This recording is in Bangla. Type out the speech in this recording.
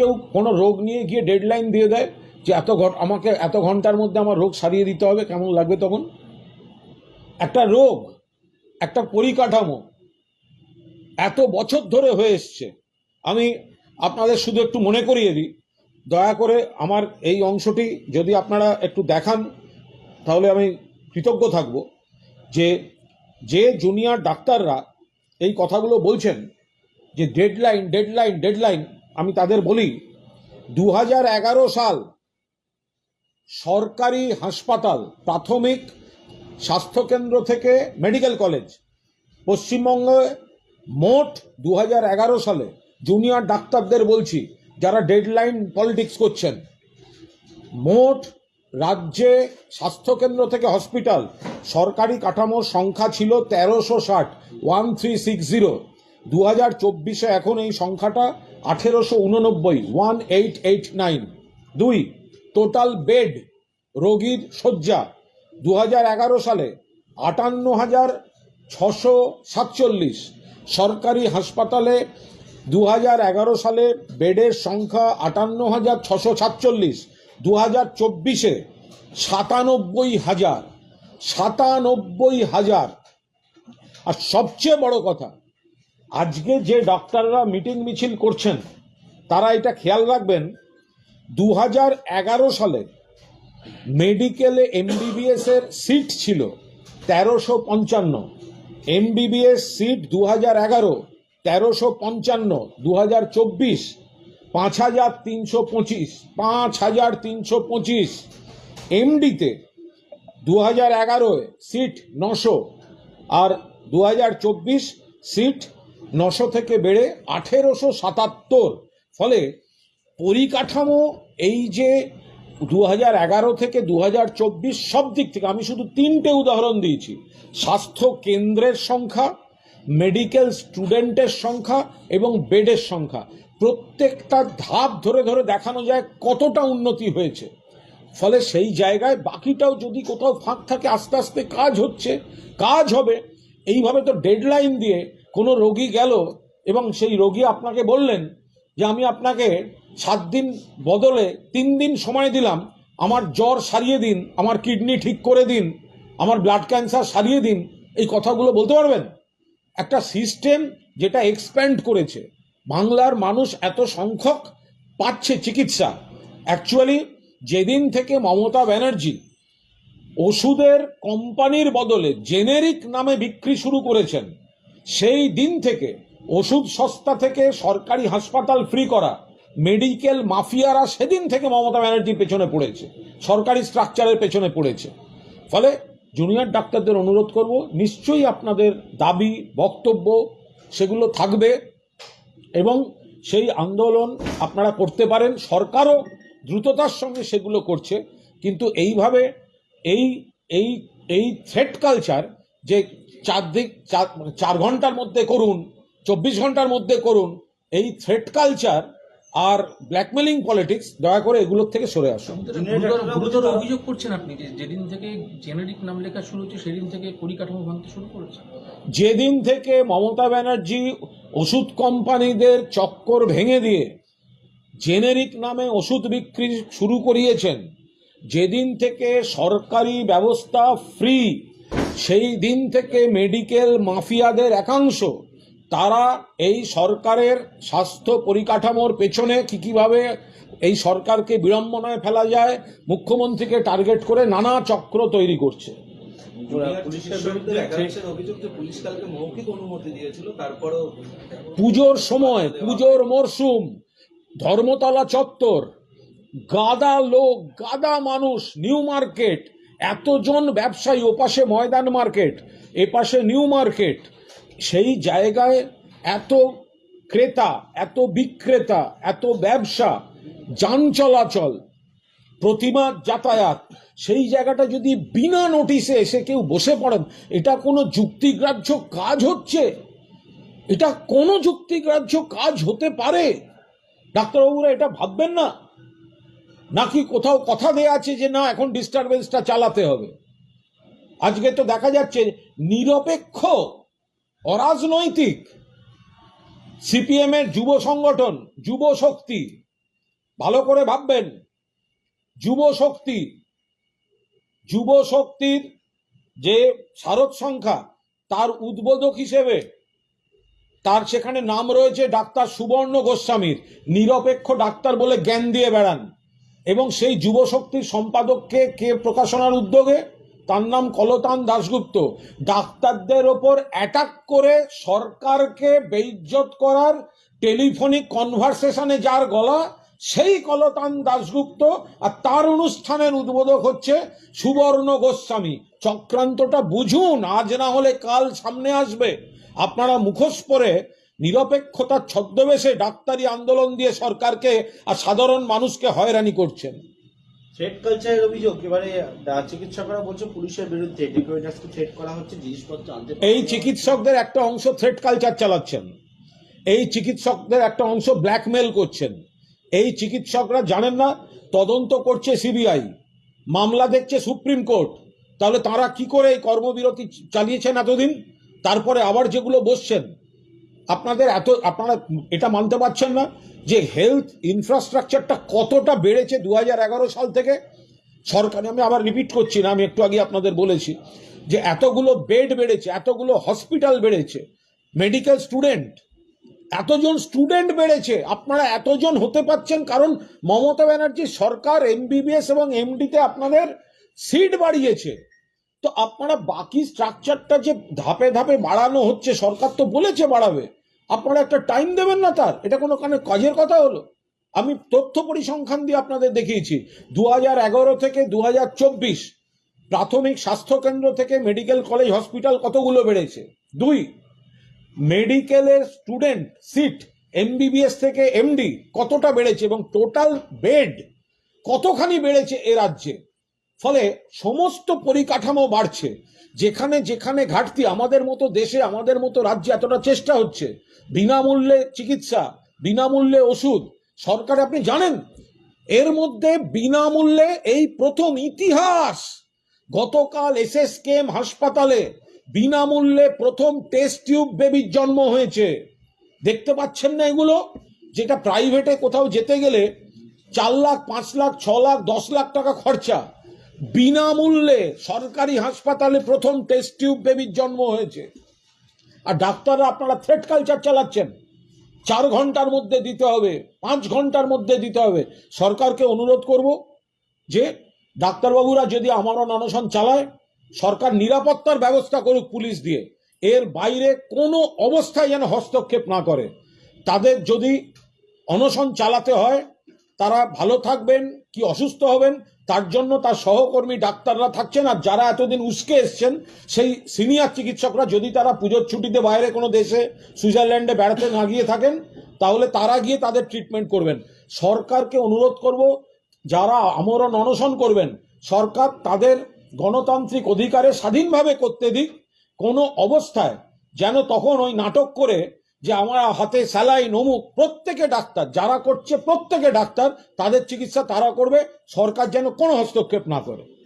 কেউ কোনো রোগ নিয়ে গিয়ে ডেডলাইন দিয়ে দেয় যে এত আমাকে এত ঘণ্টার মধ্যে আমার রোগ সারিয়ে দিতে হবে, কেমন লাগবে তখন? একটা রোগ, একটা পরিকাঠামো এত বছর ধরে হয়ে এসছে। আমি আপনাদের শুধু একটু মনে করিয়ে দিই, দয়া করে আমার এই অংশটি যদি আপনারা একটু দেখান, তাহলে আমি কৃতজ্ঞ থাকব যে যে জুনিয়র ডাক্তাররা এই কথাগুলো বলছেন যে ডেডলাইন ডেডলাইন ডেডলাইন আমি তাদের বলি দু হাজার এগারো সাল সরকারি হাসপাতাল, প্রাথমিক স্বাস্থ্যকেন্দ্র থেকে মেডিকেল কলেজ, পশ্চিমবঙ্গে মোট দু হাজার এগারো সালে জুনিয়র ডাক্তারদের বলছি, যারা ডেডলাইন পলিটিক্স করছেন, মোট রাজ্যে স্বাস্থ্যকেন্দ্র থেকে হসপিটাল, সরকারি কাঠামোর সংখ্যা ছিল তেরোশো ষাট, ওয়ান থ্রি সিক্স জিরো। দু হাজার চব্বিশে এখন এই সংখ্যাটা আঠেরোশো উননব্বই ওয়ান এইট এইট নাইন দুই টোটাল বেড রোগীর শয্যা। দু হাজার এগারো সালে আটান্ন হাজার ছশো সাতচল্লিশ। সরকারি হাসপাতালে দু হাজার এগারো সালে বেডের সংখ্যা আটান্ন হাজার ছশো সাতচল্লিশ। দু হাজার চব্বিশে সাতানব্বই হাজার। সাতানব্বই হাজার। আর সবচেয়ে বড় কথা আজকে যে ডক্টররা মিটিং মিছিল করছেন, তারা এটা খেয়াল রাখবেন দু এগারো সালে মেডিকেলে এমবিবিএস এর সিট ছিল তেরোশো পঞ্চান্ন, এমবিবিএস সিট দু হাজার এগারো তেরোশো পঞ্চান্ন দু হাজার চব্বিশ পাঁচ হাজার তিনশো পঁচিশ, পাঁচ হাজার তিনশো পঁচিশ, এমডিতে দু হাজার এগারোয় সিট নশো আর দু হাজার চব্বিশ সিট নশো থেকে বেড়ে আঠেরোশো সাতাত্তর। ফলে পরিকাঠামো এই যে দু এগারো থেকে দু চব্বিশ সব দিক থেকে আমি শুধু তিনটে উদাহরণ দিয়েছি। স্বাস্থ্য কেন্দ্রের সংখ্যা, মেডিকেল স্টুডেন্টের সংখ্যা এবং বেডের সংখ্যা। প্রত্যেকটা ধাপ ধরে ধরে দেখানো যায় কতটা উন্নতি হয়েছে। ফলে সেই জায়গায় বাকিটাও যদি কোথাও ফাঁক থাকে, আস্তে আস্তে কাজ হচ্ছে, কাজ হবে। এইভাবে তো ডেডলাইন দিয়ে কোনো রোগী গেল এবং সেই রোগী আপনাকে বললেন যে আমি আপনাকে সাত দিন বদলে তিন দিন সময় দিলাম, আমার জ্বর সারিয়ে দিন, আমার কিডনি ঠিক করে দিন, আমার ব্লাড ক্যান্সার সারিয়ে দিন, এই কথাগুলো বলতে পারবেন? একটা সিস্টেম যেটা এক্সপ্যান্ড করেছে। বাংলার মানুষ এত সংখ্যক পাচ্ছে চিকিৎসা। অ্যাকচুয়ালি যেদিন থেকে মমতা ব্যানার্জি ওষুধের কোম্পানির বদলে জেনেরিক নামে বিক্রি শুরু করেছেন সেই দিন থেকে ওষুধ সস্তা থেকে সরকারি হাসপাতাল ফ্রি করা মেডিকেল মাফিয়ারা সেদিন থেকে মমতা ব্যানার্জির পেছনে পড়েছে, সরকারি স্ট্রাকচারের পেছনে পড়েছে। ফলে জুনিয়র ডাক্তারদের অনুরোধ করব, নিশ্চয়ই আপনাদের দাবি, বক্তব্য সেগুলো থাকবে এবং সেই আন্দোলন আপনারা করতে পারেন, সরকারও দ্রুততার সঙ্গে সেগুলো করছে। কিন্তু এইভাবে এই এই এই থ্রেট কালচার যে চার দিক চার মানে চার ঘণ্টার মধ্যে করুন চব্বিশ ঘণ্টার মধ্যে করুন এই থ্রেট কালচার আর ব্ল্যাকমেলিং পলিটিক্স দয়া করে এগুলোর থেকে সরে আসুন। গুরুতর গুরুতর অভিযোগ করছেন আপনি? যে যেদিন থেকে জেনেরিক নাম লেখা শুরু হচ্ছে সেদিন থেকে পরিকাঠামো ভাঙতে শুরু করেছে যেদিন থেকে মমতা ব্যানার্জি ওষুধ কোম্পানিদের চক্কর ভেঙে দিয়ে জেনেরিক নামে ওষুধ বিক্রি শুরু করিয়েছেন যেদিন থেকে সরকারি ব্যবস্থা ফ্রি সেই দিন থেকে মেডিকেল মাফিয়াদের একাংশ তারা এই সরকারের স্বাস্থ্য পরিকাঠামোর পেছনে কি কীভাবে এই সরকারকে বিড়ম্বনায় ফেলা যায় মুখ্যমন্ত্রীকে টার্গেট করে নানা চক্র তৈরি করছে। পুজোর সময় পুজোর মরশুম ধর্মতলা চত্বর গাদা লোক গাদা মানুষ নিউ মার্কেট এতজন ব্যবসায়ী ওপাশে ময়দান মার্কেট, এপাশে নিউ মার্কেট, সেই জায়গায় এত ক্রেতা, এত বিক্রেতা, এত ব্যবসা, যান চলাচল প্রতিমা যাতায়াত, সেই জায়গাটা যদি বিনা নোটিশে এসে কেউ বসে পড়েন, এটা কোনো যুক্তিগ্রাহ্য কাজ হচ্ছে? এটা কোনো যুক্তিগ্রাহ্য কাজ হতে পারে? ডাক্তারবাবুরা এটা ভাববেন না? নাকি কোথাও কথা দেয়া আছে যে না, এখন ডিস্টারবেন্সটা চালাতে হবে? আজকে তো দেখা যাচ্ছে নিরপেক্ষ, অরাজনৈতিক সিপিএম এর যুব সংগঠন, যুব শক্তি, ভালো করে ভাববেন, যুব শক্তি, যুব শক্তির যে শারদ সংখ্যা, তার উদ্বোধক হিসেবে, তার সেখানে নাম রয়েছে ডাক্তার সুবর্ণ গোস্বামীর, নিরপেক্ষ ডাক্তার বলে জ্ঞান দিয়ে বেড়ান। এবং সেই যুব শক্তির সম্পাদককে কে প্রকাশনার উদ্যোগে? তার নাম কলতান দাশগুপ্ত। ডাক্তারদের ওপর অ্যাটাক করে সরকারকে বেইজ্জত করার টেলিফোনিক কনভারসেশনে যার গলা, সেই কলতান দাশগুপ্ত আর তার অনুষ্ঠানের উদ্বোধক হচ্ছে সুবর্ণ গোস্বামী। চক্রান্তটা বুঝুন, আজ না হলে কাল সামনে আসবে। আপনারা মুখোশ পরে নিরপেক্ষতার ছদ্মবেশে ডাক্তারি আন্দোলন দিয়ে সরকারকে আর সাধারণ মানুষকে হয়রানি করছেন। থ্রেড কালচারের অভিযোগ এবারে চিকিৎসকরা বলছে পুলিশের বিরুদ্ধে ডেকোরেটার্সকে থ্রেড করা হচ্ছে জিনিসপত্র আনতে এই চিকিৎসকদের একটা অংশ থ্রেট কালচার চালাচ্ছেন। এই চিকিৎসকদের একটা অংশ ব্ল্যাকমেল করছেন। এই চিকিৎসকরা জানেন না তদন্ত করছে সিবিআই মামলা দেখছে সুপ্রিম কোর্ট। তাহলে তারা কি করে এই কর্মবিরতি চালিয়েছেন এতদিন? তারপরে আবার যেগুলো বসছেন আপনাদের এত, আপনারা এটা মানতে পারছেন না যে হেলথ ইনফ্রাস্ট্রাকচারটা কতটা বেড়েছে দু হাজার এগারো সাল থেকে। সরকারি, আমি আবার রিপিট করছি না, আমি একটু আগে আপনাদের বলেছি যে এতগুলো বেড বেড়েছে, এতগুলো হসপিটাল বেড়েছে মেডিকেল স্টুডেন্ট এতজন স্টুডেন্ট বেড়েছে, আপনারা এতজন হতে পাচ্ছেন কারণ মমতা ব্যানার্জি সরকার এমবিবিএস এবং এমডিতে আপনাদের সিট বাড়িয়েছে। তো আপনারা বাকি স্ট্রাকচারটা যে ধাপে ধাপে বাড়ানো হচ্ছে, সরকার তো বলেছে বাড়াবে। আপনারা একটা টাইম দেবেন না তার। এটা কোনো কানে কাজের কথা হলো? আমি তথ্য পরিসংখ্যান দিয়ে আপনাদের দেখিয়েছি। দু থেকে দু প্রাথমিক স্বাস্থ্যকেন্দ্র থেকে মেডিকেল কলেজ হসপিটাল কতগুলো বেড়েছে? দুই মেডিকেলের স্টুডেন্ট সিট এমবিবিএস থেকে এমডি কতটা বেড়েছে এবং টোটাল বেড কতখানি বেড়েছে এ রাজ্যে? ফলে সমস্ত পরিকাঠামো বাড়ছে। যেখানে যেখানে ঘাটতি আমাদের মতো দেশে, আমাদের মতো রাজ্যে এতটা চেষ্টা হচ্ছে, বিনামূল্যে চিকিৎসা, বিনামূল্যে ওষুধ, সরকার আপনি জানেন? এর মধ্যে বিনামূল্যে এই প্রথম ইতিহাস। গতকাল এসএসকেএম হাসপাতালে বিনামূল্যে প্রথম টেস্ট টিউব বেবির জন্ম হয়েছে। দেখতে পাচ্ছেন না এগুলো? যেটা প্রাইভেটে কোথাও যেতে গেলে চার লাখ, পাঁচ লাখ, ছ লাখ, দশ লাখ টাকা খরচা। বিনামূল্যে সরকারি হাসপাতালে প্রথম টেস্ট টিউব বেবির জন্ম হয়েছে। আর ডাক্তাররা আপনারা থ্রেড কালচার চালাচ্ছেন। চার ঘণ্টার মধ্যে দিতে হবে, পাঁচ ঘণ্টার মধ্যে দিতে হবে। সরকারকে অনুরোধ করব যে, ডাক্তারবাবুরা যদি আমারও অনশন চালায়, সরকার নিরাপত্তার ব্যবস্থা করুক পুলিশ দিয়ে। এর বাইরে কোনো অবস্থায় যেন হস্তক্ষেপ না করে। তাদের যদি অনশন চালাতে হয়, তারা ভালো থাকবেন, কি অসুস্থ হবেন তার জন্য তার সহকর্মী, ডাক্তাররা থাকছেন আর যারা এতদিন উস্কে এসছেন, সেই সিনিয়র চিকিৎসকরা যদি তারা পুজোর ছুটিতে বাইরে কোনো দেশে, সুইজারল্যান্ডে বেড়াতে না গিয়ে থাকেন, তাহলে তারা গিয়ে তাদের ট্রিটমেন্ট করবেন। সরকারকে অনুরোধ করব, যারা আমরণ অনশন করবেন, সরকার তাদের গণতান্ত্রিক অধিকারে স্বাধীনভাবে করতে দিক। কোনো অবস্থায় যেন তখন ওই নাটক করে যে আমার হাতে স্যালাইন অমুক প্রত্যেকে ডাক্তার, যারা করছে প্রত্যেকে ডাক্তার, তাদের চিকিৎসা তারা করবে, সরকার যেন কোনো হস্তক্ষেপ না করে।